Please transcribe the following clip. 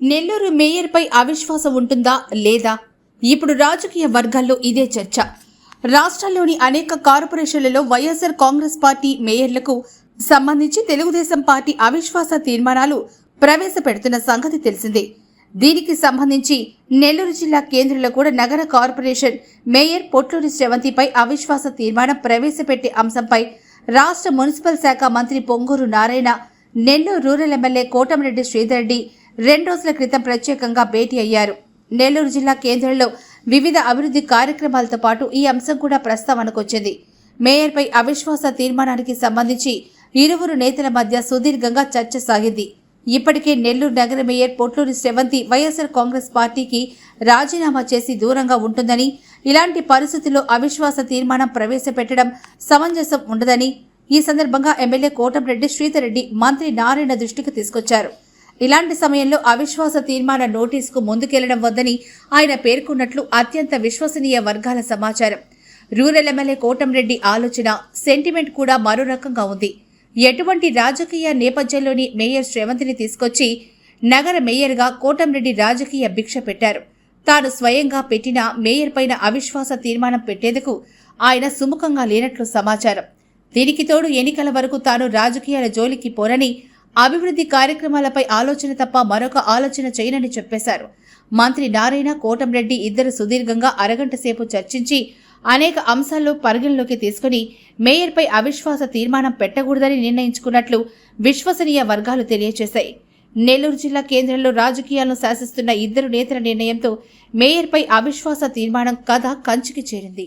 నెల్లూరు మేయర్పై అవిశ్వాసం ఉంటుందా లేదా? ఇప్పుడు రాజకీయ వర్గాల్లో ఇదే చర్చ. రాష్ట్రాల్లోని అనేక కార్పొరేషన్లలో వైఎస్ఆర్ కాంగ్రెస్ పార్టీ మేయర్లకు సంబంధించి తెలుగుదేశం పార్టీ అవిశ్వాస తీర్మానాలు ప్రవేశపెడుతున్న సంగతి తెలిసిందే. దీనికి సంబంధించి నెల్లూరు జిల్లా కేంద్రంలో కూడా నగర కార్పొరేషన్ మేయర్ పొట్లూరి శ్రవంతిపై అవిశ్వాస తీర్మానం ప్రవేశపెట్టే అంశంపై రాష్ట్ర మున్సిపల్ శాఖ మంత్రి పొంగూరు నారాయణ నెల్లూరు రూరల్ ఎమ్మెల్యే కోటమిరెడ్డి శ్రీధర్ రెడ్డి రెండు రోజుల క్రితం ప్రత్యేకంగా భేటీ అయ్యారు. నెల్లూరు జిల్లా కేంద్రంలో వివిధ అభివృద్ధి కార్యక్రమాలతో పాటు ఈ అంశం కూడా ప్రస్తావనకు వచ్చింది. మేయర్పై అవిశ్వాస తీర్మానానికి సంబంధించి ఇరువురు నేతల మధ్య సుదీర్ఘంగా చర్చ సాగింది. ఇప్పటికే నెల్లూరు నగర mayor Potluri Sravanthi YSR Congress పార్టీకి రాజీనామా చేసి దూరంగా ఉంటుందని ఇలాంటి పరిస్థితుల్లో అవిశ్వాస తీర్మానం ప్రవేశపెట్టడం సమంజసం ఉండదని ఈ సందర్భంగా ఎమ్మెల్యే కోటంరెడ్డి శ్రీధర్ రెడ్డి మంత్రి నారాయణ దృష్టికి తీసుకొచ్చారు. ఇలాంటి సమయంలో అవిశ్వాస తీర్మాన నోటీసుకు ముందుకెళ్ళడం వద్దని ఆయన పేర్కొన్నట్లు అత్యంత విశ్వసనీయ వర్గాల సమాచారం. రూరల్ ఎమ్మెల్యే కోటంరెడ్డి ఆలోచన సెంటిమెంట్ కూడా మరో రకంగా ఉంది. ఎటువంటి రాజకీయ నేపథ్యంలోని మేయర్ శ్రేవంతిని తీసుకొచ్చి నగర మేయర్గా కోటంరెడ్డి రాజకీయ భిక్ష పెట్టారు. తాను స్వయంగా పెట్టిన మేయర్ పైన అవిశ్వాస తీర్మానం పెట్టేందుకు ఆయన సుముఖంగా లేనట్లు సమాచారం. దీనికి తోడు ఎన్నికల వరకు తాను రాజకీయాల జోలికి పోరని అభివృద్ధి కార్యక్రమాలపై ఆలోచన తప్ప మరొక ఆలోచన చేయనని చెప్పేశారు. మంత్రి నారాయణ కోటంరెడ్డి ఇద్దరు సుదీర్ఘంగా అరగంట సేపు చర్చించి అనేక అంశాల్లో పరిగణలోకి తీసుకుని మేయర్పై అవిశ్వాస తీర్మానం పెట్టకూడదని నిర్ణయించుకున్నట్లు విశ్వసనీయ వర్గాలు తెలియజేశాయి నెల్లూరు జిల్లా కేంద్రంలో రాజకీయాలను శాసిస్తున్న ఇద్దరు నేతల నిర్ణయంతో మేయర్పై అవిశ్వాస తీర్మానం కథ కంచికి చేరింది.